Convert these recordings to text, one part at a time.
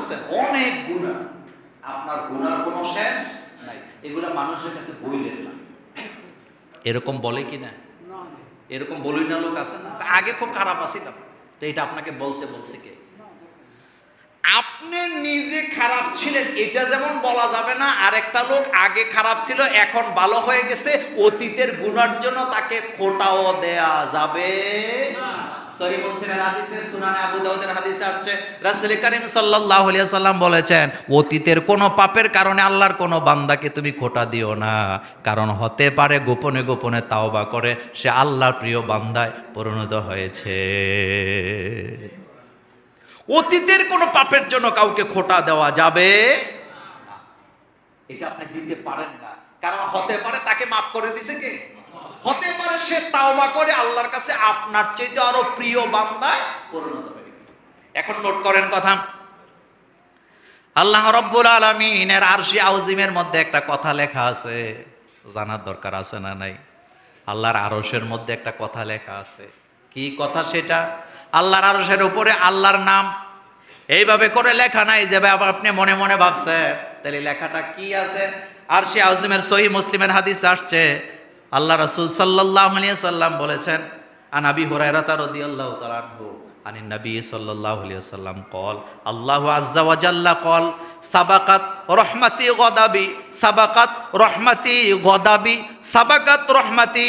করছেন অনেক গুণা। আপনার গুনার কোনো শেষ নাই। এগুলা মানুষের কাছে বইলেন না। এরকম বলে কি না? এরকম বলি না লোক আছে না? আগে খুব খারাপ আছিলাম। তো এটা আপনাকে বলতে বলছে কে? আপনি নিজে খারাপ ছিলেন এটা যেমন বলা যাবে না আরেকটা লোক আগে খারাপ ছিল এখন ভালো হয়ে গেছে অতীতের গুণার জন্য তাকে খোটাও দেয়া যাবে। সহি মুসলিমের বলেছেন, অতীতের কোনো পাপের কারণে আল্লাহর কোনো বান্দাকে তুমি খোটা দিও না। কারণ হতে পারে গোপনে গোপনে তাওবা করে, সে আল্লাহর প্রিয় বান্দায় পরিণত হয়েছে। অতীতের কোনো পাপের জন্য কাউকে খোটা দেওয়া যাবে? এটা আপনি দিতে পারেন না। কারণ হতে পারে তাকে মাফ করে দিছে কে? হতে পারে সে তাওবা করে আল্লাহর কাছে আপনার চাইতে আরও প্রিয় বান্দায় পরিণত হয়ে গেছে। এখন নোট করেন কথা। আল্লাহ রব্বুল আলমিনের আরশি আউজিমের মধ্যে একটা কথা লেখা আছে। জানার দরকার আছে না নাই? আল্লাহর আরশের মধ্যে একটা কথা লেখা আছে। কি কথা সেটা? আল্লাহর আরশের উপরে আল্লাহর নাম। এইভাবে করে লেখা নাই যে ভাই আপনি মনে মনে ভাবছেন। তাহলে লেখাটা কি আছে? আর সে আউজিমের সহি মুসলিমের হাদিস আসছে আল্লাহ রাসুল সাল্লাহ সাল্লাম বলেছেন, আন আবি হরাইরা তার আল্লাহ তালানহু আনি নবী সাল্লাহ সাল্লাম কল আল্লাহ আজ্জাওয়াজাল্লা কল, সাবাকাত রহমাতি গদাবি সাবাকাত রহমাতি গদাবি সাবাকাত রহমাতি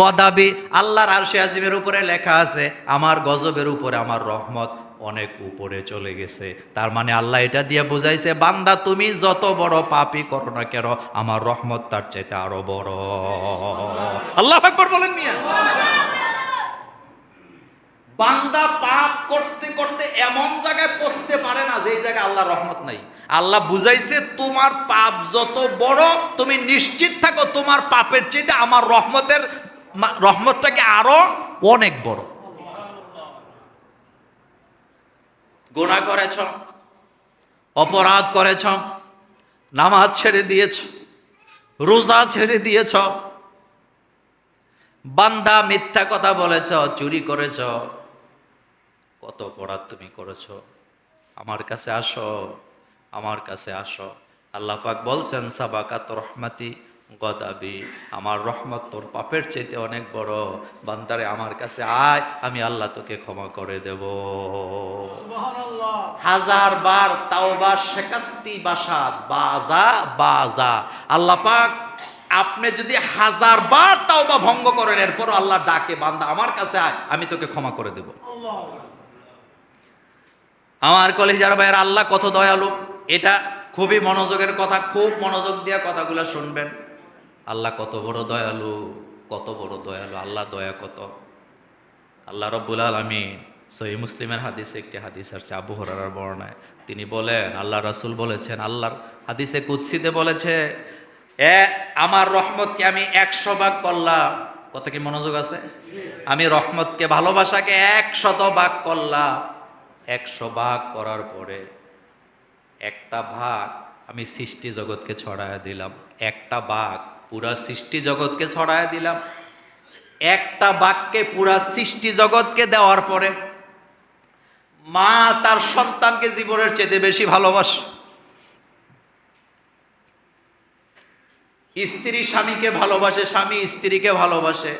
গদাবি আল্লাহর আরশে আজিমের উপরে লেখা আছে, আমার গজবের উপরে আমার রহমত অনেক উপরে চলে গেছে। তার মানে আল্লাহ এটা দিয়ে বুঝাইছে, বান্দা তুমি যত বড় পাপই করো না কেন, আমার রহমত তার চাইতে আরও বড়। আল্লাহ বলেন বান্দা পাপ করতে করতে এমন জায়গায় পৌঁছতে পারে না যেই জায়গায় আল্লাহ রহমত নাই। আল্লাহ বুঝাইছে, তোমার পাপ যত বড়, তুমি নিশ্চিত থাকো তোমার পাপের চাইতে আমার রহমতের রহমতটাকে আরও অনেক বড়। গুনাহ করেছ, অপরাধ করেছ, নামাজ ছেড়ে দিয়েছ, রোজা ছেড়ে দিয়েছ, বান্দা মিথ্যা কথা বলেছ, চুরি করেছ। কত অপরাধ তুমি করেছ। আমার কাছে আসো, আমার কাছে আসো। আল্লাহ পাক বলছেন, সাবাকাত রহমাতি গদাবি আমার রহমত তোর পাপের চাইতে অনেক বড়। বান্দারে আমার কাছে আয় আমি আল্লাহ তোকে ক্ষমা করে দেব। হাজার বার তাওবা শেকাস্তি বাসাত বাজা বাজা। আল্লাহ পাক আপনি যদি হাজার বার তাওবা ভঙ্গ করেন এরপর আল্লাহ ডাকে বান্দা আমার কাছে আয় আমি তোকে ক্ষমা করে দেব। আমার কলেজার ভাইয়ের আল্লাহ কত দয়ালু। এটা খুবই মনোযোগের কথা খুব মনোযোগ দিয়ে কথাগুলো শুনবেন। আল্লাহ কত বড় দয়ালু, কত বড় দয়ালু, আল্লাহ দয়া কত? আল্লাহ রব্বুল আলমিন সহি মুসলিমের হাদিসে একটি হাদিস আছে আবু হরার বর্ণায় তিনি বলেন, আল্লাহ রাসূল বলেছেন, আল্লাহর হাদিসে কুৎসিতে বলেছে, এ, আমার রহমতকে আমি একশো ভাগ করলাম। কত কি মনোযোগ আছে? আমি রহমতকে ভালোবাসাকে একশত ভাগ করলাম। একশো ভাগ করার পরে একটা ভাগ আমি সৃষ্টি জগৎকে ছড়ায় দিলাম। একটা ভাগ পুরা সৃষ্টি জগৎকে ছড়ায় দিলাম। একটা বাক্যে পুরা সৃষ্টি জগৎকে দেওয়ার পরে মা তার সন্তানকে জীবনের চেয়ে বেশি ভালোবাসে। স্ত্রী স্বামীকে ভালোবাসে, স্বামী স্ত্রীকে ভালোবাসে।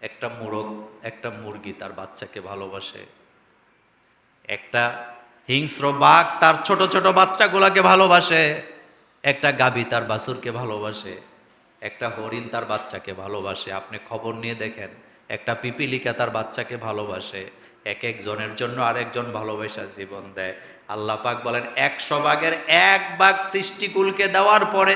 একটা মোরগ, একটা মুরগি তার বাচ্চাকে ভালোবাসে। একটা হিংস্র বাঘ তার ছোট ছোট বাচ্চাগুলাকে ভালোবাসে। একটা গাবি তার বাছুরকে ভালোবাসে, একটা হরিণ তার বাচ্চাকে ভালোবাসে। আপনি খবর নিয়ে দেখেন, একটা পিপিলিকা তার বাচ্চাকে ভালোবাসে এক একজনের জন্য আরেকজন ভালোবাসা জীবন দেয়। আল্লাহ পাক বলেন, একশো ভাগের এক ভাগ সৃষ্টিকুলকে দেওয়ার পরে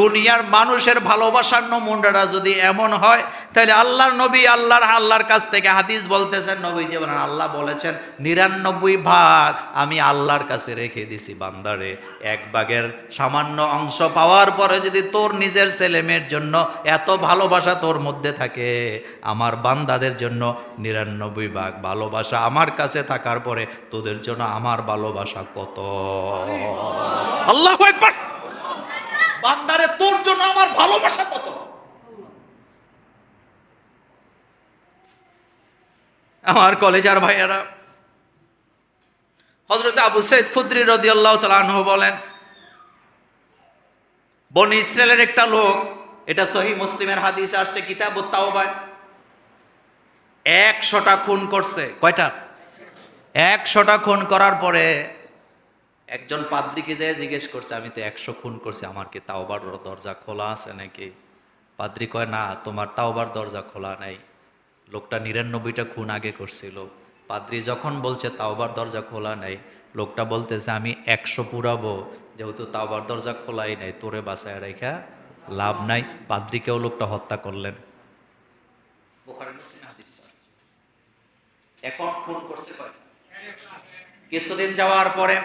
দুনিয়ার মানুষের ভালোবাসার নমুনাটা যদি এমন হয়, তাহলে আল্লাহর নবী আল্লাহর আল্লাহর কাছ থেকে হাদিস বলতেছেন নবী যে আল্লাহ বলেছেন, নিরানব্বই ভাগ আমি আল্লাহর কাছে রেখে দিছি বান্দারে। এক ভাগের সামান্য অংশ পাওয়ার পরে যদি তোর নিজের ছেলে মেয়ের জন্য এত ভালোবাসা তোর মধ্যে থাকে, আমার বান্দাদের জন্য নিরানব্বই ভাগ ভালোবাসা আমার কাছে থাকার পরে তোদের জন্য আমার ভালোবাসা কত? আল্লাহ একবার বান্দারে, তোর জন্য আমার ভালোবাসা কত? আমার কলেজার ভাইয়েরা হজরত আবু সৈদ খুদ্রি রদি আল্লাহ তালাহ বলেন, বন ইসরায়েলের একটা লোক, এটা সহি মুসলিমের হাদিসে আসছে কিতাব তাওবায় একশোটা খুন করছে। কয়টা? একশোটা খুন করার পরে একজন পাদ্রিকে যেয়ে জিজ্ঞেস করছে, আমি তো একশো খুন করছি, আমার কি তাওবার দরজা খোলা আছে নাকি? পাদ্রি কয়, না, তোমার তাওবার দরজা খোলা নাই। লোকটা নিরানব্বইটা খুন আগে করছিল। পাদ্রি যখন বলছে, তাওবার দরজা খোলা নাই, লোকটা বলতেছে, আমি একশো পুরাবো, যেহেতু তাওবার দরজা খোলাই নাই, তোরে বাসায় রেখা লাভ নাই। পাদ্রিকেও লোকটা হত্যা করলেন বুখারী মুসলিম হাদিস আছে। এখন খুন করছে কিছুদিন যাওয়ার পরে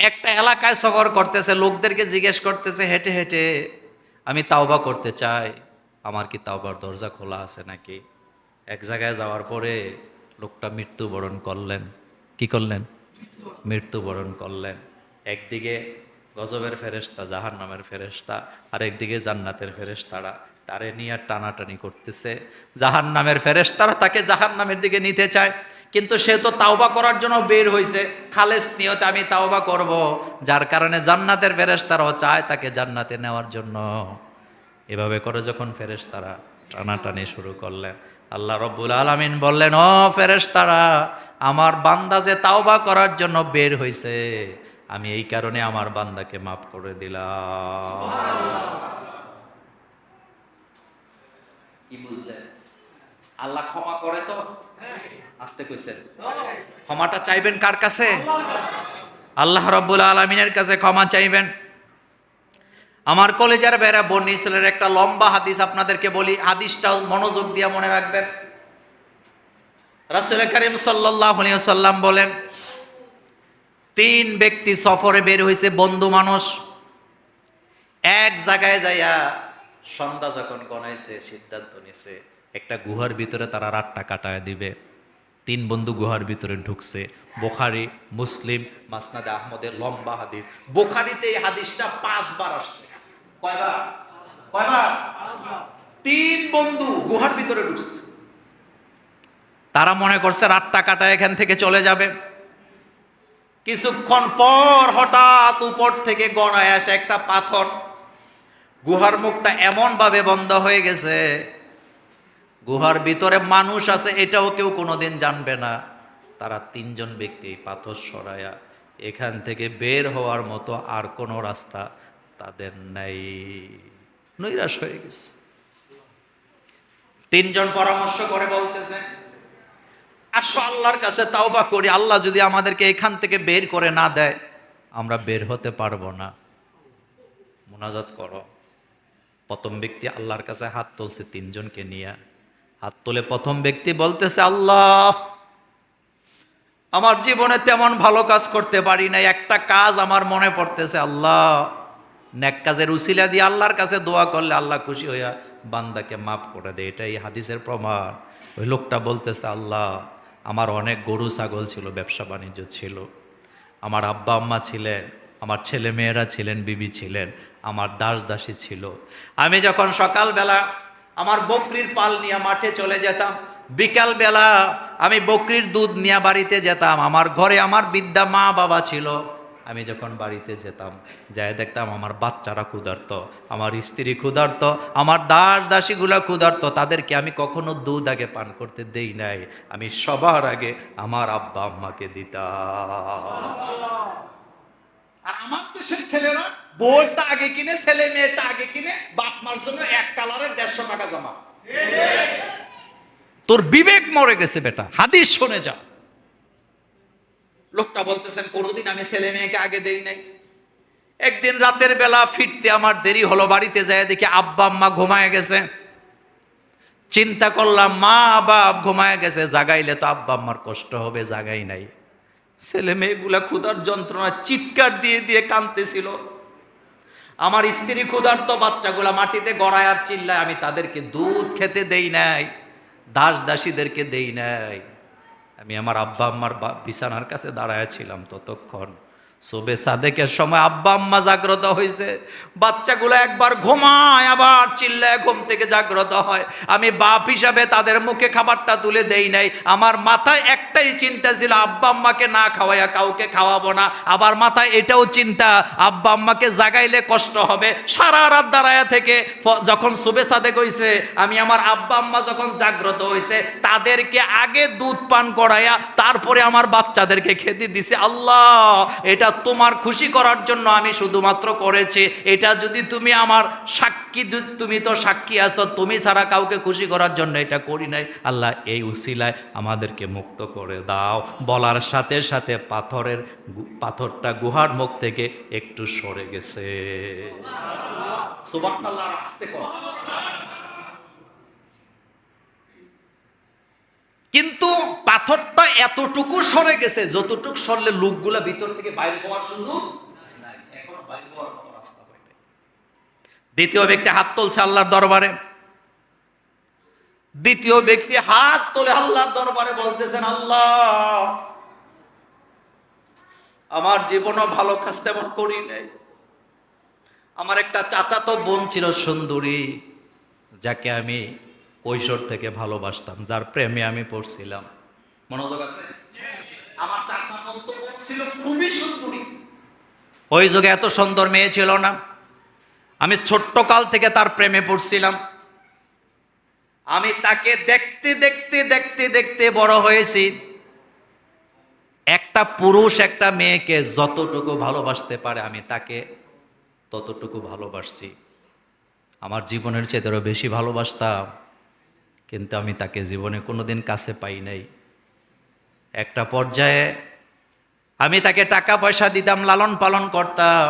একটা এলাকায় সফর করতেছে, লোকদেরকে জিজ্ঞেস করতেছে, হেঁটে হেঁটে, আমি তাওবা করতে চাই, আমার কি তাওবার দরজা খোলা আছে নাকি? এক জায়গায় যাওয়ার পরে লোকটা মৃত্যুবরণ করলেন। কি করলেন? মৃত্যুবরণ করলেন। একদিকে গজবের ফেরেস্তা জাহান নামের ফেরেস্তা আর একদিকে জান্নাতের ফেরেস্তারা তারে নিয়ে টানাটানি করতেছে। জাহান নামের ফেরেস্তারা তাকে জাহান নামের দিকে নিতে চায়। কিন্তু সে তো তাওবা করার জন্য বের হয়েছে খালেস নিয়তে আমি তাওবা করব। যার কারণে জান্নাতের ফেরেস্তারাও চায় তাকে জান্নাতে নেওয়ার জন্য। এভাবে করে যখন ফেরেশতারা টানাটানি শুরু করলেন, আল্লাহ রব্বুল আলামিন বললেন, ও ফেরেশতারা, আমার বান্দা যে তাওবা করার জন্য বের হয়েছে আমি এই কারণে আমার বান্দাকে মাফ করে দিলাম। কি বুঝলেন। আল্লাহ ক্ষমা করে তো? আসতে কইছেন ক্ষমাটা চাইবেন কার কাছে? আল্লাহ রব্বুল আলমিনের কাছে ক্ষমা চাইবেন। আমার কলেজের বেড়া বন্নি ইসলামের একটা লম্বা হাদিস আপনাদেরকে বলি, হাদিসটা মনোযোগ দিয়ে মনে রাখবেন। রাসুল করিম সাল্লাম বলেন, তিন ব্যক্তি সফরে বের হয়েছে বন্ধু মানুষ। এক জায়গায় যাইয়া সন্ধ্যা যখন গনাইছে সিদ্ধান্ত নিছে একটা গুহার ভিতরে তারা রাতটা কাটায় দিবে। তিন বন্ধু গুহার ভিতরে ঢুকছে। বোখারি মুসলিম। মাসনাদে আহমদের লম্বা হাদিস। বোখারিতে এই হাদিসটা পাঁচবার আসছে। কয়বার? কয়বার? তিন বন্ধু গুহার ভিতরে ঢুকছে। তারা মনে করছে রাতটা কাটায় এখান থেকে চলে যাবে। কিছুক্ষণ পর হঠাৎ উপর থেকে গড়ায় আসে একটা পাথর। গুহার মুখটা এমন ভাবে বন্ধ হয়ে গেছে, গুহার ভিতরে মানুষ আছে, এটাও কেউ কোনোদিন জানবে না। তারা তিনজন ব্যক্তি পাথর সরায়া এখান থেকে বের হওয়ার মতো আর কোনো রাস্তা তাদের নাই। নৈরাশ হয়ে গেছে। তিনজন পরামর্শ করে বলতেছে, আসো আল্লাহর কাছে তাওবা করি, আল্লাহ যদি আমাদেরকে এখান থেকে বের করে না দেয়, আমরা বের হতে পারব না। মোনাজাত করো। প্রথম ব্যক্তি আল্লাহর কাছে হাত তুলছে, তিনজনকে নিয়ে হাত তুলে প্রথম ব্যক্তি বলতেছে, আল্লাহ, আমার জীবনে তেমন ভালো কাজ করতে পারি না একটা কাজ আমার মনে পড়তেছে, আল্লাহ, নেক কাজের উসিলা দিয়ে আল্লাহর কাছে দোয়া করলে আল্লাহ খুশি হইয়া বান্দাকে মাফ করে দেয়। এটাই হাদিসের প্রমাণ। ওই লোকটা বলতেছে, আল্লাহ, আমার অনেক গরু ছাগল ছিল, ব্যবসা বাণিজ্য ছিল। আমার আব্বা আম্মা ছিলেন, আমার ছেলে মেয়েরা ছিলেন, বিবি ছিলেন আমার দাস দাসী ছিল। আমি যখন সকালবেলা আমার বকরির পাল নিয়ে মাঠে চলে যেতাম বিকাল বেলা আমি বকরির দুধ নিয়ে বাড়িতে যেতাম, আমার ঘরে আমার বিদ্যা মা বাবা ছিল। আমি যখন বাড়িতে যেতাম যাই দেখতাম আমার বাচ্চারা ক্ষুধার্ত, আমার স্ত্রী ক্ষুধার্ত, আমার দাস দাসীগুলা ক্ষুধার্ত, তাদেরকে আমি কখনো দুধ আগে পান করতে দেই নাই। আমি সবার আগে আমার আব্বা আম্মাকে দিতাম। আর আমার দেশের ছেলেরা বইটা আগে কিনে, ছেলে মেয়েটা আগে কিনে, বাপ মার জন্য এক কালারের দেড়শো টাকা জমা। তোর বিবেক মরে গেছে বেটা, হাদিস শুনে যা। লোকটা বলতেছেন, কোনোদিন আমি ছেলে মেয়েকে আগে দেই নাই। একদিন রাতের বেলা ফিরতে আমার দেরি হলো, বাড়িতে যায় দেখি আব্বা আম্মা ঘুমায় গেছে। চিন্তা করলাম, মা বাপ ঘুমায় গেছে, জাগাইলে তো আব্বা আম্মার কষ্ট হবে, জাগাই নাই। ছেলে মেয়েগুলা ক্ষুধার যন্ত্রণা চিৎকার দিয়ে দিয়ে কাঁদতেছিল। আমার স্ত্রী ক্ষুধার্ত বাচ্চাগুলা মাটিতে গড়ায় আর চিল্লায়, আমি তাদেরকে দুধ খেতে দেই নাই দাস দাসীদেরকে দেই নাই। আমি আমার আব্বা, আম্মার বিছানার কাছে দাঁড়ায় ছিলাম ততক্ষণ। সুবে সাদেকের সময় আব্বা আম্মা জাগ্রত হয়েছে বাচ্চাগুলো একবার ঘুমায়, আবার চিল্লায় ঘুম থেকে জাগ্রত হয়। আমি বাপ হিসাবে তাদের মুখে খাবারটা তুলে দেই নাই। আমার মাথায় একটাই চিন্তা ছিল, আব্বা আম্মাকে না খাওয়াইয়া কাউকে খাওয়াবো না। আবার মাথায় এটাও চিন্তা, আব্বা আম্মাকে জাগাইলে কষ্ট হবে। সারা রাত দাঁড়ায়া থেকে যখন সুবে সাদেক হয়েছে আমি আমার আব্বা আম্মা যখন জাগ্রত হয়েছে তাদেরকে আগে দুধ পান করাইয়া তারপরে আমার বাচ্চাদেরকে খেতে দিছে। আল্লাহ, এটা তোমার খুশি করার জন্য আমি শুধুমাত্র করেছি। এটা যদি তুমি আমার সাক্ষী তুমি তো সাক্ষী আছো, তুমি ছাড়া কাউকে খুশি করার জন্য এটা করি নাই। আল্লাহ এই উসিলায় আমাদেরকে মুক্ত করে দাও। বলার সাথে সাথে পাথরের পাথরটা গুহার মুখ থেকে একটু সরে গেছে। কিন্তু পাথরটা এতটুকু সরে গেছে, যতটুকু সরলে লোকগুলা ভিতর থেকে বাইরে হওয়ার সুযোগ। দ্বিতীয় ব্যক্তি হাত তুলছে আল্লাহর দরবারে। দ্বিতীয় ব্যক্তি হাত তোলে আল্লাহর দরবারে বলতেছেন, আল্লাহ, আমার জীবনও ভালো কাজ তেমন করি নাই। আমার একটা চাচাতো বোন ছিল সুন্দরী, যাকে আমি কৈশোর থেকে ভালোবাসতাম, যার প্রেমে আমি পড়ছিলাম। মনোযোগ আছে? আমার ছিল খুবই সুন্দরী। ওই যুগে এত সুন্দর মেয়ে ছিল না। আমি ছোট্ট কাল থেকে তার প্রেমে পড়ছিলাম। আমি তাকে দেখতে দেখতে দেখতে দেখতে বড় হয়েছি। একটা পুরুষ, একটা মেয়েকে যতটুকু ভালোবাসতে পারে, আমি তাকে ততটুকু ভালোবাসছি। আমার জীবনের চেয়েও বেশি ভালোবাসতাম। কিন্তু আমি তাকে জীবনে কোনোদিন কাছে পাই নাই। একটা পর্যায়ে আমি তাকে টাকা পয়সা দিতাম লালন পালন করতাম,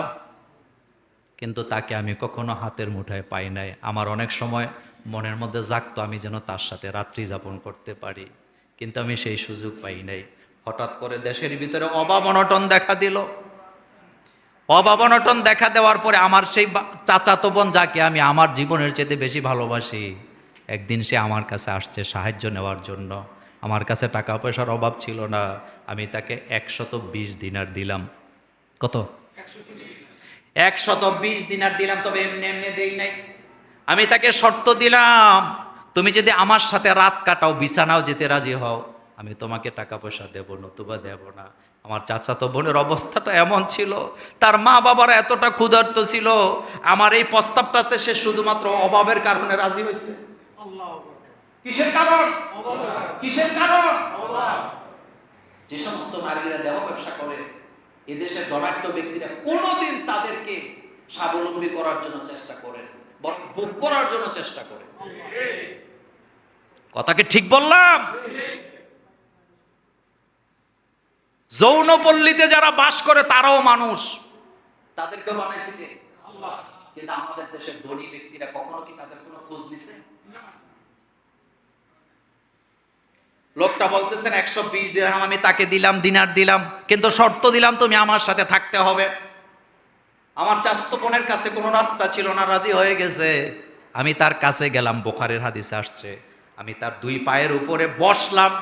কিন্তু তাকে আমি কখনো হাতের মুঠায় পাই নাই। আমার অনেক সময় মনের মধ্যে জাগতো আমি যেন তার সাথে রাত্রি যাপন করতে পারি, কিন্তু আমি সেই সুযোগ পাই নাই। হঠাৎ করে দেশের ভিতরে অভাব অনটন দেখা দিল। অভাব অনটন দেখা দেওয়ার পরে আমার সেই চাচাতো বোন যাকে আমি আমার জীবনের চেয়ে বেশি ভালোবাসি একদিন সে আমার কাছে আসছে সাহায্য নেওয়ার জন্য। আমার কাছে টাকা পয়সার অভাব ছিল না, আমি তাকে একশত বিশ দিনার দিলাম। কত? একশত বিশ দিনার দিলাম, তবে এমনি এমনি দেই নাই। আমি তাকে শর্ত দিলাম, তুমি যদি আমার সাথে রাত কাটাও, বিছানাও যেতে রাজি হও। আমি তোমাকে টাকা পয়সা দেবো, নতুবা দেব না। আমার চাচাতো বোনের অবস্থাটা এমন ছিল, তার মা বাবারা এতটা ক্ষুধার্ত ছিল, আমার এই প্রস্তাবটাতে সে শুধুমাত্র অভাবের কারণে রাজি হয়েছে। কিসের কারণ? কিসের কারণ? যে সমস্ত নারীরা দেহ ব্যবসা করে এদেশের ধনাঢ্য ব্যক্তিরা কোনোদিন তাদেরকে স্বাবলম্বী করার জন্য চেষ্টা করেন বরং ভোগ করার জন্য চেষ্টা করে। কথাকে ঠিক বললাম? যৌনপল্লীতে যারা বাস করে তারাও মানুষ। তাদেরকে বানাইছে কে? কিন্তু আমাদের দেশের ধনী ব্যক্তিরা কখনো কি তাদের কোনো খোঁজ নিছে? লোকটা বলতেছেন, একশো বিশ দিরহাম আমি তাকে দিলাম, দিনার দিলাম, কিন্তু শর্ত দিলাম তুমি আমার সাথে থাকতে হবে। আমার চাস্ত বোনের কাছে কোনো রাস্তা ছিল না, রাজি হয়ে গেছে। আমি তার কাছে গেলাম, বোখারের হাদিসে আসছে। আমি তার দুই পায়ের উপরে বসলাম।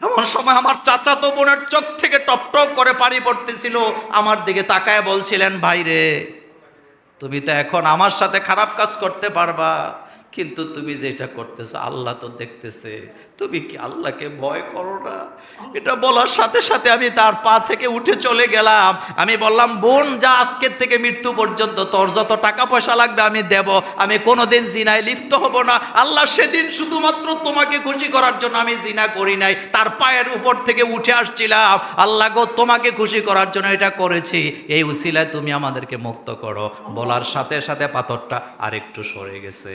এমন সময় আমার চাচাতো বোনের চোখ থেকে টপ টপ করে পানি পড়তেছিল। আমার দিকে তাকায় বলছিলেন, ভাই রে, তুমি তো এখন আমার সাথে খারাপ কাজ করতে পারবা, কিন্তু তুমি যেটা করতেছো, আল্লাহ তো দেখতেছে। তুমি কি আল্লাহকে ভয় করো না? এটা বলার সাথে সাথে আমি তার পা থেকে উঠে চলে গেলাম। আমি বললাম, বোন, যা আজকের থেকে মৃত্যু পর্যন্ত, তোর যত টাকা পয়সা লাগবে আমি দেব। আমি কোনোদিন জিনায় লিপ্ত হব না। আল্লাহ সেদিন শুধুমাত্র তোমাকে খুশি করার জন্য আমি জিনা করি নাই। তার পায়ের উপর থেকে উঠে আসছিলাম। আল্লাহ গো, তোমাকে খুশি করার জন্য এটা করেছি। এই উসিলায় তুমি আমাদেরকে মুক্ত করো। বলার সাথে সাথে পাথরটা আরেকটু সরে গেছে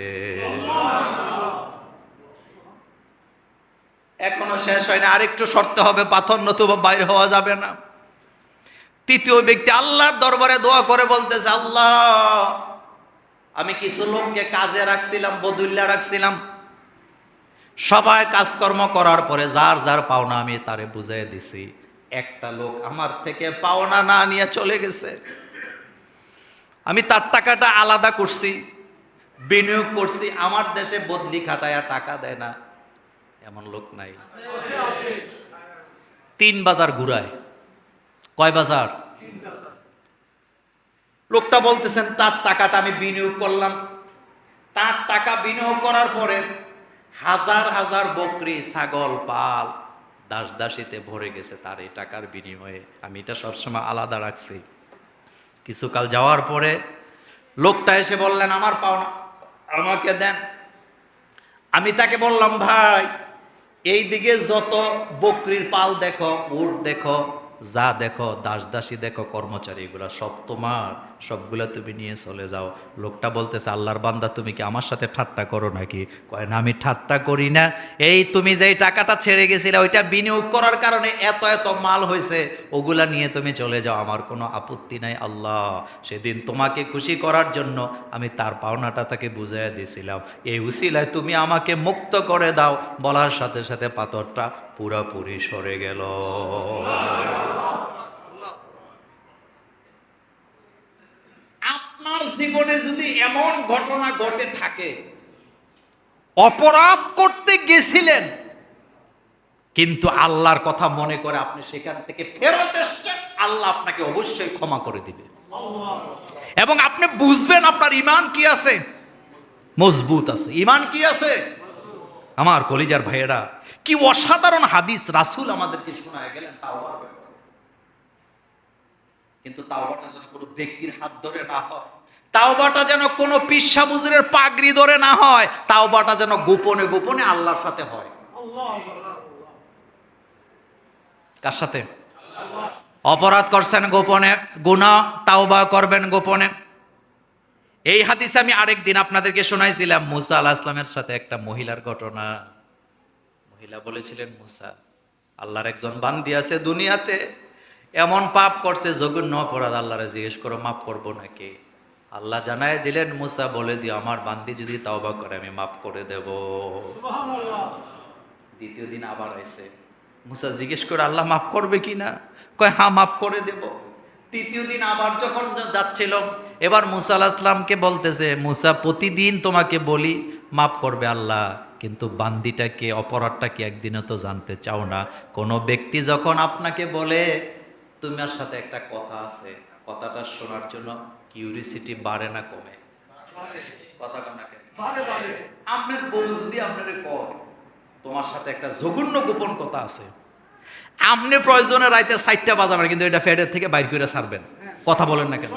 এখনও শেষ হয় না, আরেকটু সরতে হবে, পাথর নতুবা বাইরে হওয়া যাবে না। তৃতীয় ব্যক্তি আল্লাহর দরবারে দোয়া করে বলতেছে, আল্লাহ, আমি কিছু লোককে কাজে রাখছিলাম বদুল্লা রাখছিলাম। সবাই কাজকর্ম করার পরে যার যার পাওনা আমি তারে বুঝাই দিছি। একটা লোক আমার থেকে পাওনা না নিয়ে চলে গেছে। আমি তার টাকাটা আলাদা করছি, বিনিয়োগ করছি, আমার দেশে বদলি খাটায়া টাকা দেয় না। এমন লোক নাই। তিন বাজার ঘুরায়। কয় বাজার? লোকটা বলতেছেন, তার টাকাটা আমি বিনিয়োগ করলাম। তার টাকা বিনিয়োগ করার পরে হাজার হাজার বকরি, ছাগল, পাল দাস দাসীতে ভরে গেছে তার এই টাকার বিনিময়ে। আমি এটা সবসময় আলাদা রাখছি। কিছুকাল যাওয়ার পরে লোকটা এসে বললেন, আমার পাওনা আমাকে দেন। আমি তাকে বললাম, ভাই এই দিকে যত বকরির পাল দেখো, উট দেখো, যা দেখো, দাস দাসী দেখো, কর্মচারী এগুলা সব তোমার। সবগুলা তুমি নিয়ে চলে যাও। লোকটা বলতেছে, আল্লাহর বান্দা, তুমি কি আমার সাথে ঠাট্টা করো নাকি? কয়, না, আমি ঠাট্টা করি না। এই তুমি যেই টাকাটা ছেড়ে গেছিলে, ওইটা বিনিয়োগ করার কারণে এত এত মাল হয়েছে, ওগুলা নিয়ে তুমি চলে যাও। আমার কোনো আপত্তি নাই, আল্লাহ। সেদিন তোমাকে খুশি করার জন্য আমি তার পাওনাটা তাকে বুঝাইয়া দিয়েছিলাম এই উসিলায় তুমি আমাকে মুক্ত করে দাও। বলার সাথে সাথে পাথরটা পুরাপুরি সরে গেল আপনার জীবনে যদি এমন ঘটনা ঘটে থাকে অপরাধ করতে গেছিলেন কিন্তু আল্লাহর কথা মনে করে আপনি সেখান থেকে ফেরত এসছেন আল্লাহ আপনাকে অবশ্যই ক্ষমা করে দিবে। এবং আপনি বুঝবেন আপনার ইমান কি আছে? মজবুত আছে। ইমান কি আছে? আমার কলিজার ভাইয়েরা কি অসাধারণ হাদিস রাসূল আমাদেরকে শোনায় গেলেন তাওবার কিন্তু তাওবাটা যেন কোনো ব্যক্তির হাত ধরে না হয় তাওবাটা যেন কোনো পিসা বুজুরের পাগড়ি ধরে না হয়, তাওবাটা যেন গোপনে গোপনে আল্লাহর সাথে হয়। কার সাথে? অপরাধ করছেন গোপনে, গুনাহ, তাওবা করবেন গোপনে। এই হাদিসে আমি আরেক দিন আপনাদেরকে শোনাইছিলাম, মুসা আল্লাহ ইসলামের সাথে একটা মহিলার ঘটনা। মহিলা বলেছিলেন, মুসা, আল্লাহর একজন বান্দি আছে দুনিয়াতে, এমন পাপ করছে, জঘন্য অপরাধ, আল্লাহরে জিজ্ঞেস করো, মাফ করব নাকি? আল্লাহ জানায় দিলেন মুসা বলে দিও আমার বান্দি যদি তাওবা করে আমি মাফ করে দেব। দ্বিতীয় দিন আবার আইছে। মুসা জিজ্ঞেস করে আল্লাহ মাফ করবে কি না? কয় হ্যাঁ মাফ করে দেব। তৃতীয় দিন আবার যখন যাচ্ছিল এবার মুসা আল্লাহ ইসলামকে বলতেছে মুসা প্রতিদিন তোমাকে বলি মাফ করবে আল্লাহ কিন্তু বান্দিটাকে অপরাধটাকে একদিনও তো জানতে চাও না। কোনো ব্যক্তি যখন আপনাকে বলে তোমার সাথে একটা কথা আছে কথাটা শোনার জন্য কিউরিসিটি বাড়ে না কমে? কথা আপনার বউ যদি আপনারে কয় তোমার সাথে একটা জঘন্য গোপন কথা আছে। আপনি প্রয়োজনে রাইতের সাইডটা বাজাবেন কিন্তু এটা ফেডের থেকে বাইর করে ছাড়বেন। কথা বলেন না কেন?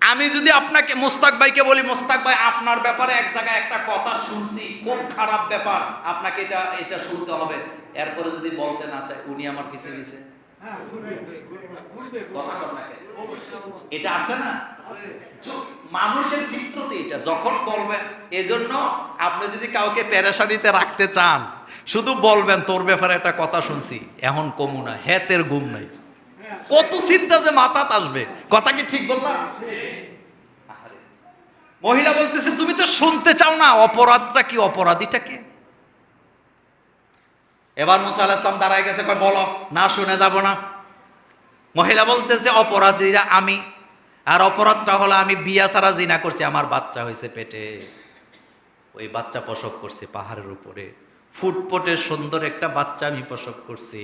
আমি যদি আপনাকে মোস্তাক ভাইকে বলি মোস্তাক ভাই আপনার ব্যাপারে এক জায়গায় একটা কথা শুনছি খুব খারাপ ব্যাপার। আপনাকে এটা এটা শুনতে হবে। এরপরে যদি বলতে না চায় উনি আমার পিছে পিছে কথা কর না কেন? এটা। আছে না? মানুষের ফিত্রতে এটা যখন বলবেন এজন্য আপনি যদি কাউকে পেরেশানিতে রাখতে চান শুধু বলবেন তোর ব্যাপারে একটা কথা শুনছি এখন কমু না হেতের ঘুম নাই। কত চিন্তা যে মাথাত আসবে কথা কি ঠিক বললাম? মহিলা বলতেছে তুমি তো শুনতে চাও না অপরাধটা কি অপরাধীটা কে? এবার মুসা আলাহ ইসলাম দাঁড়ায় গেছে, কয়, বলো, না শুনে যাব না। মহিলা বলতেছে, অপরাধীরা আমি, আর অপরাধটা হলো আমি বিয়া সারা জিনা করছি, আমার বাচ্চা হয়েছে পেটে। ওই বাচ্চা প্রসব করছে পাহাড়ের উপরে। ফুটপটে সুন্দর একটা বাচ্চা আমি প্রসব করছি।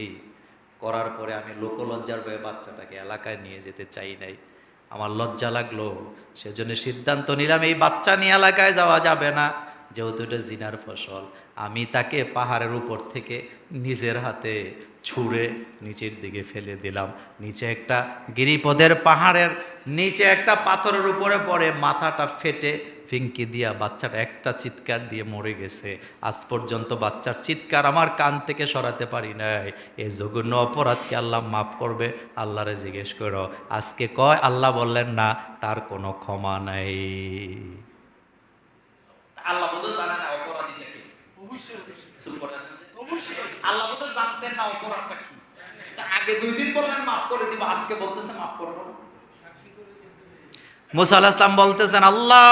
করার পরে আমি লোকলজ্জার ভয়ে বাচ্চাটাকে এলাকায় নিয়ে যেতে চাই নাই। আমার লজ্জা লাগল, সেজন্য সিদ্ধান্ত নিলাম, এই বাচ্চা নিয়ে এলাকায় যাওয়া যাবে না, যেহেতু এটা জিনার ফসল। আমি তাকে পাহাড়ের উপর থেকে নিজের হাতে ছুঁড়ে নিচের দিকে ফেলে দিলাম। নিচে একটা গিরিপদের পাহাড়ের, নিচে একটা পাথরের উপরে পড়ে মাথাটা ফেটে ফিঙ্কি দিয়া বাচ্চাটা একটা চিৎকার দিয়ে মরে গেছে। আজ পর্যন্ত বাচ্চার চিৎকার আমার কান থেকে সরাতে পারি নাই। এই জঘন্য অপরাধকে আল্লাহ মাফ করবে, আল্লাহরে জিজ্ঞেস করো, আজকে কয়? আল্লাহ বললেন, না, তার কোনো ক্ষমা নাই। আল্লাহ বোধ জানে না অপরাধীটা কি চুপ করে আছেন যে? আল্লাহ বলতেছেন, আল্লাহ,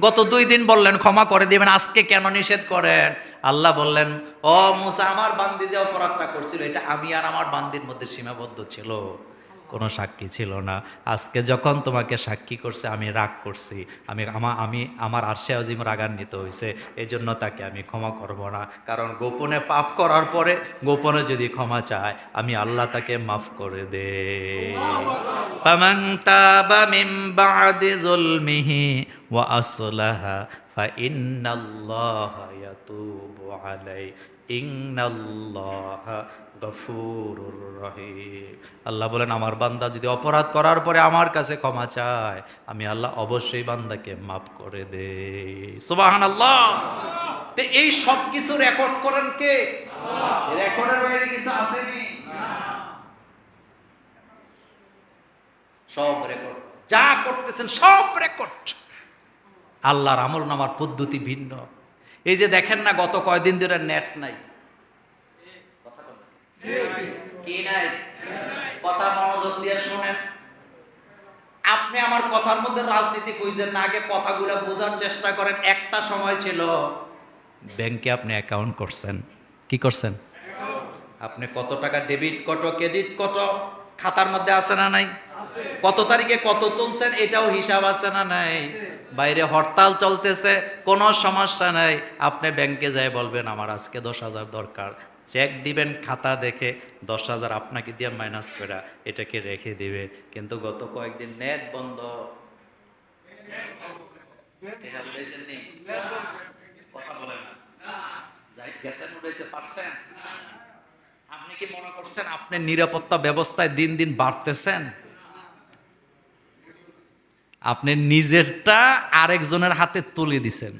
গত দুই দিন বললেন, ক্ষমা করে দিবেন, আজকে কেন নিষেধ করেন? আল্লাহ বললেন, ও মুসা, আমার বান্দি যে অপরাধটা করছিল, এটা আমি আর আমার বান্দির মধ্যে সীমাবদ্ধ ছিল। কোনো সাক্ষী ছিল না। আজকে যখন তোমাকে সাক্ষী করছে, আমি রাগ করছি। আমি আমার আমি, আমার আরশে আজিম রাগান্বিত হয়েছে এই জন্য তাকে আমি ক্ষমা করব না। কারণ গোপনে পাপ করার পরে গোপনে যদি ক্ষমা চায়, আমি আল্লাহ তাকে মাফ করে দে। ফামান তাবা মিন বাদি যুলমিহি আল্লাহ বলেন, আমার বান্দা যদি অপরাধ করার পরে আমার কাছে ক্ষমা চায়, আমি আল্লাহ অবশ্যই বান্দাকে মাফ করে দে তো এই সব কিছু রেকর্ড করেন কে? রেকর্ডের বাইরে কিছু আসেনি? সব রেকর্ড যা করতেছেন সব রেকর্ড আল্লাহর আমল নামার পদ্ধতি ভিন্ন। এই যে দেখেন না গত কয়দিন ধরে নেট নাই। কি নাই? কথা মনোযোগ দিয়ে শোনেন। আপনি আমার কথার মধ্যে রাজনীতি কইছেন না আগে কথাগুলো বোঝার চেষ্টা করেন। একটা সময় ছিল ব্যাংকে আপনি অ্যাকাউন্ট করছেন। কি করছেন? আপনি কত টাকা ডেবিট কত ক্রেডিট কত খাতার মধ্যে আছে না নাই? কত তারিখে কত তুলছেন এটাও হিসাব আছে না নাই? বাইরে হরতাল চলতেছে, কোনো সমস্যা নাই। আপনি ব্যাংকে যাই বলবেন, আমার আজকে দশ হাজার দরকার। চেক দিবেন, খাতা দেখে দশ হাজার আপনাকে দিয়ে মাইনাস করে, এটাকে রেখে দিবে। কিন্তু গত কয়েকদিন নেট বন্ধ। আপনি কি মনে করছেন আপনি নিরাপত্তা ব্যবস্থায় দিন দিন বাড়তেছেন? আপনি নিজেরটা আরেকজনের হাতে তুলে দিছেন।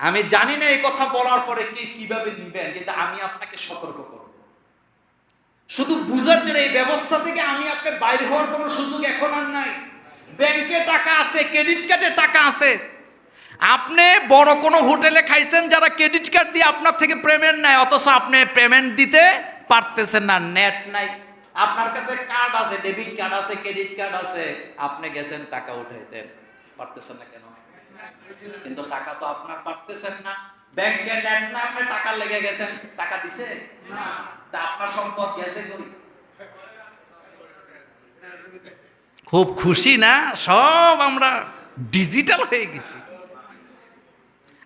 আমি জানি না এই কথা বলার পরে কি কীভাবে নিবেন, কিন্তু আমি আপনাকে সতর্ক করব। শুধু বুঝার জন্য এই ব্যবস্থা থেকে আমি আপনার বাইরে হওয়ার কোনো সুযোগ এখন আর নাই। ব্যাংকে টাকা আছে, ক্রেডিট কার্ডে টাকা আছে। আপনি বড় কোনো হোটেলে খাইছেন যারা ক্রেডিট কার্ড দিয়ে আপনার থেকে পেমেন্ট নেয়, অথচ আপনি পেমেন্ট দিতে পারতেছেন না, নেট নাই। আপনার কাছে কার্ড আছে ডেবিট কার্ড আছে ক্রেডিট কার্ড আছে। আপনি গেছেন টাকা উঠাইতেন। পারতেছেন না কেন? কিন্তু টাকা তো আপনার পারতেছেন না। ব্যাংকে নেট না আপনি টাকা লেগে গেছেন। টাকা দিছে? না। তা আপনার সম্পদ গেছে কই? খুব খুশি না? সব আমরা ডিজিটাল হয়ে গেছি।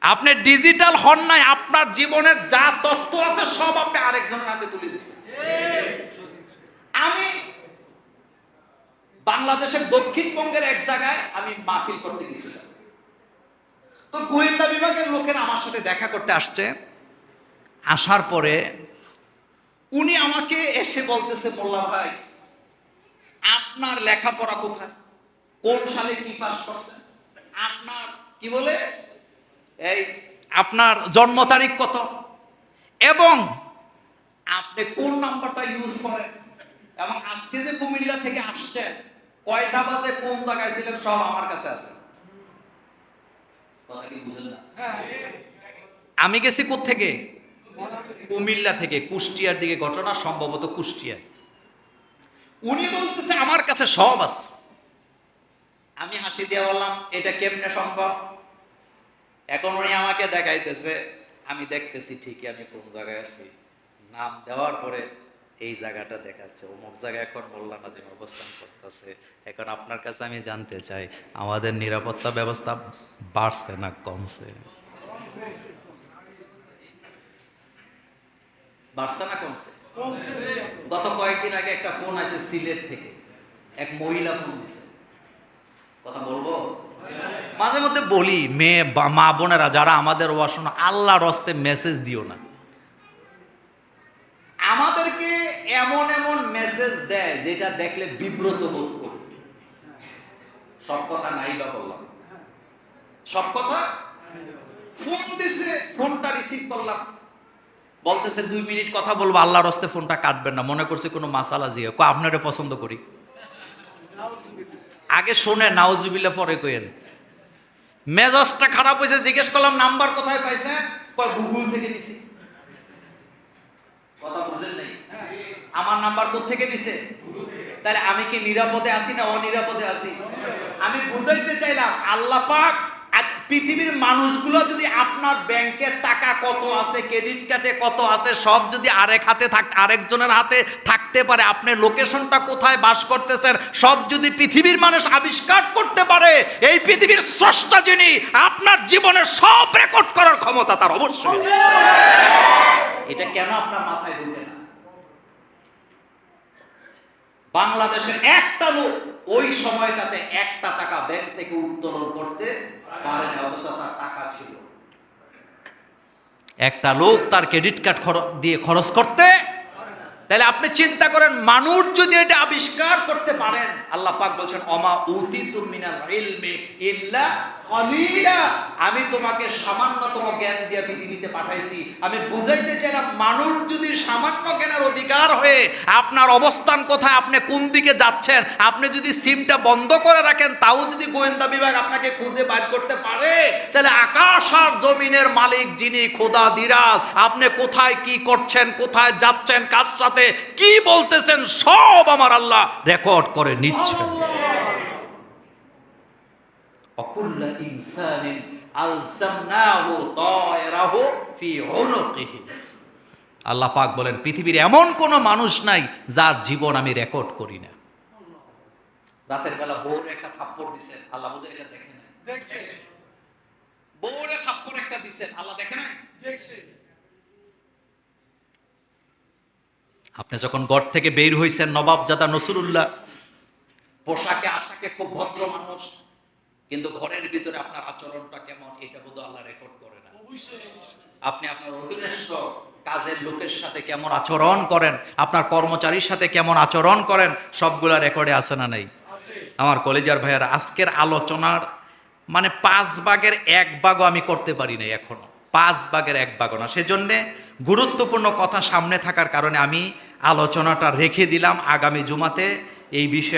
আপনি ডিজিটাল হন নাই আপনার জীবনের যা তথ্য আছে সব আপনি আরেকজনের হাতে তুলে দিচ্ছেন আমি বাংলাদেশের দক্ষিণবঙ্গের এক জায়গায় আমি মাহফিল করতে গেছিলাম। তো গোয়েন্দা বিভাগের লোকেরা আমার সাথে দেখা করতে আসছে। আসার পরে উনি আমাকে এসে বলতেছে, মোল্লা ভাই, আপনার লেখাপড়া কোথায়? কোন সালে কি পাস করছেন? আপনার, কি বলে? এই, আপনার জন্ম তারিখ কত? এবং আপনি কোন নাম্বারটা ইউজ করেন? এবং আজকে যে কুমিল্লা থেকে আসছেন কয়টা বাজে কোন জায়গায় ছিলেন সব আমার কাছে আছে। কথা কি বুঝেন না? আমি গেছি থেকে কুমিল্লা থেকে কুষ্টিয়ার দিকে। ঘটনা সম্ভবত কুষ্টিয়ায়। উনি বলতেছে আমার কাছে সব আছে। আমি হাসি দিয়ে বললাম এটা কেমনে সম্ভব? এখন উনি আমাকে দেখাইতেছে আমি দেখতেছি ঠিকই আমি কোন জায়গায় আছি। নাম দেওয়ার পরে এই জায়গাটা দেখাচ্ছে। অমুক জায়গায় এখন বললাম না যে অবস্থান করতেছে। এখন আপনার কাছে আমি জানতে চাই, আমাদের নিরাপত্তা ব্যবস্থা বাড়ছে না কমছে? বাড়ছে না কমছে? গত কয়েকদিন আগে একটা ফোন আছে সিলেট থেকে। এক মহিলা ফোন দিছে। কথা বলব? মাঝে মধ্যে বলি, মেয়ে মা বোনেরা যারা আমাদের ওয়াশোনা আল্লাহর হস্তে মেসেজ দিও না। আমাদেরকে এমন এমন মেসেজ দেয় যেটা দেখলে বিব্রত বোধ করি। সব কথা নাই বা বললাম। সব কথা? ফোন দিছে, ফোনটা রিসিভ করলাম। বলতেছে, দুই মিনিট কথা বলব, আল্লাহর হস্তে ফোনটা কাটবেন না। মনে করছে কোনো মাসালা জিয়ে। কো আপনারে পছন্দ করি। আগে শোনে নাউজুবিল্লা পরে কইেন মেজাজটা খারাপ হয়েছে জিজ্ঞেস করলাম, নাম্বার কোথায় পাইছে কয়, গুগল থেকে নিছি। আমার নাম্বার থেকে নিছে? তাহলে আমি কি নিরাপদে আছি না অনিরাপদে আছি? আমি বুঝাইতে চাইলাম, আল্লাহ পাক আজ পৃথিবীর মানুষগুলো যদি আপনার ব্যাংকের টাকা কত আছে ক্রেডিট কার্ডে কত আছে, সব যদি আরেক হাতে থাক, আরেকজনের হাতে থাকতে পারে, আপনি লোকেশনটা কোথায় বাস করতেছেন, সব যদি পৃথিবীর মানুষ আবিষ্কার করতে পারে, এই পৃথিবীর স্রষ্টা যিনি, আপনার জীবনের সব রেকর্ড করার ক্ষমতা তার অবশ্যই। এটা কেন আপনার মাথায় ঢুকে না? বাংলাদেশের একটা লোক ওই সময়টাতে একটা টাকা ব্যাংক থেকে উত্তোলন করতে পারে অথচ তার টাকা ছিল। একটা লোক তার ক্রেডিট কার্ড দিয়ে খরচ করতে তাহলে আপনি চিন্তা করেন, মানুষ যদি এটা আবিষ্কার করতে পারেন, আল্লাহ পাক বলছেন, অমা উতিতু মিনাল ইলমি ইল্লা আমি তোমাকে সামান্যতম জ্ঞান দিয়ে পৃথিবীতে পাঠাইছি। আমি বুঝাইতে চাইলাম, মানুষ যদি সামান্য জ্ঞানের অধিকার হয়ে আপনার অবস্থান কোথায়, আপনি কোন দিকে যাচ্ছেন, আপনি যদি সিমটা বন্ধ করে রাখেন, তাও যদি গোয়েন্দা বিভাগ আপনাকে খুঁজে বাইর করতে পারে, তাহলে আকাশ আর জমিনের মালিক যিনি খোদা দিরাজ, আপনি কোথায় কি করছেন, কোথায় যাচ্ছেন, কার সাথে কি বলতেছেন, সব আমার আল্লাহ রেকর্ড করে নিচ্ছে অকুল্ল ইনসানিন আলজামনাহু তায়রাহু ফি উনুকিহি। আল্লাহ পাক বলেন পৃথিবীর এমন কোনো মানুষ নাই যার জীবন আমি রেকর্ড করি না। রাতের বেলা বউরে একটা থাপ্পড় দিছেন আল্লাহ বোধহয় এটা দেখে না দেখছে। বউরে থাপ্পড় একটা দিছেন আল্লাহ দেখে না দেখছে। আপনি যখন ঘর থেকে বের হইছেন নবাবজাদা নসরুল্লাহ পোশাকে আশাকে খুব ভদ্র মানুষ কিন্তু ঘরের ভিতরে আপনার আচরণটা কেমন এটা বোধ আল্লাহ রেকর্ড করে না। আপনি আপনার অধীনস্থ কাজের লোকের সাথে কেমন আচরণ করেন আপনার কর্মচারীর সাথে কেমন আচরণ করেন সবগুলা রেকর্ডে আছে না নেই? আমার কলেজার ভাইয়ারা আজকের আলোচনার মানে পাঁচ ভাগের এক ভাগও আমি করতে পারি নাই এখনও। পাঁচ ভাগের এক ভাগও না। সেজন্যে গুরুত্বপূর্ণ কথা সামনে থাকার কারণে আমি আলোচনাটা রেখে দিলাম আগামী জুমাতে। এই বিষয়ে